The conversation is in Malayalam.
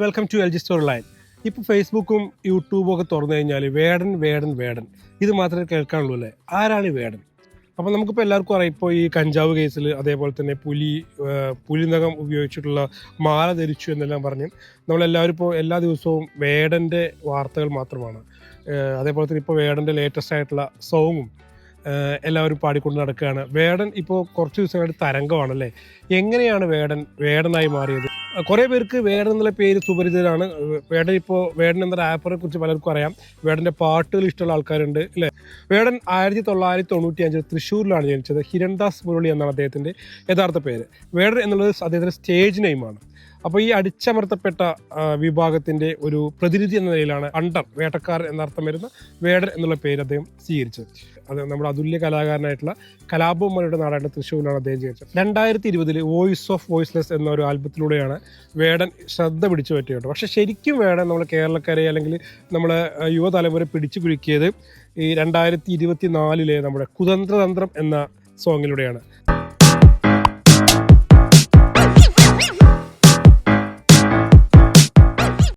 Welcome to L G store line ഇപ്പോൾ ഫേസ്ബുക്കും യൂട്യൂബും ഒക്കെ തുറന്നു കഴിഞ്ഞാൽ വേടൻ വേടൻ വേടൻ. ഇത് മാത്രമേ കേൾക്കാനുള്ളൂ അല്ലേ? ആരാണ് വേടൻ? അപ്പോൾ നമുക്കിപ്പോൾ എല്ലാവർക്കും അറിയാം ഇപ്പോൾ ഈ കഞ്ചാവ് കേസിൽ അതേപോലെ തന്നെ പുലി പുലി പുലിനകം ഉപയോഗിച്ചിട്ടുള്ള മാല ധരിച്ചു എന്നെല്ലാം പറഞ്ഞ് നമ്മളെല്ലാവരും ഇപ്പോൾ എല്ലാ ദിവസവും വേടന്റെ വാർത്തകൾ മാത്രമാണ്. അതേപോലെ തന്നെ ഇപ്പോൾ വേടന്റെ ലേറ്റസ്റ്റ് ആയിട്ടുള്ള സോങ്ങും എല്ലാവരും പാടിക്കൊണ്ട് നടക്കുകയാണ്. വേടൻ ഇപ്പോൾ കുറച്ച് ദിവസമായിട്ട് തരംഗമാണല്ലേ എങ്ങനെയാണ് വേടൻ വേടനായി മാറിയത്? കുറെ പേർക്ക് വേടൻ എന്നുള്ള പേര് സുപരിചിതരാണ്. വേടൻ ഇപ്പോൾ വേടൻ എന്ന റാപ്പറെ കുറിച്ച് പലർക്കും അറിയാം. വേടന്റെ പാട്ടുകൾ ഇഷ്ടമുള്ള ആൾക്കാരുണ്ട് അല്ലേ? വേടൻ ആയിരത്തി തൊള്ളായിരത്തി തൊണ്ണൂറ്റി അഞ്ചിൽ തൃശ്ശൂരിലാണ് ജനിച്ചത്. ഹിരൺദാസ് മുരളി എന്നാണ് അദ്ദേഹത്തിന്റെ യഥാർത്ഥ പേര്. വേടൻ എന്നുള്ളത് അദ്ദേഹത്തിന്റെ സ്റ്റേജ് നെയിമാണ് അപ്പോൾ ഈ അടിച്ചമർത്തപ്പെട്ട വിഭാഗത്തിന്റെ ഒരു പ്രതിനിധി എന്ന നിലയിലാണ് അണ്ടർ വേട്ടക്കാർ എന്നർത്ഥം വരുന്ന വേടൻ എന്നുള്ള പേര് അദ്ദേഹം സ്വീകരിച്ചത്. അത് നമ്മുടെ അതുല്യ കലാകാരനായിട്ടുള്ള കലാപമരുടെ നാടായിട്ട് തൃശ്ശൂരിലാണ് അദ്ദേഹം ജനിച്ചത്. രണ്ടായിരത്തി ഇരുപതിൽ വോയിസ് ഓഫ് വോയിസ്ലെസ് എന്ന ഒരു ആൽബത്തിലൂടെയാണ് വേടൻ ശ്രദ്ധ പിടിച്ചു പറ്റിയത്. പക്ഷെ ശരിക്കും വേടൻ നമ്മൾ കേരളക്കരെ അല്ലെങ്കിൽ നമ്മളെ യുവതലമുറ പിടിച്ചു കുലുക്കിയത് ഈ രണ്ടായിരത്തി ഇരുപത്തി നാലിലെ നമ്മുടെ കുതന്ത്രതന്ത്രം എന്ന സോങ്ങിലൂടെയാണ്.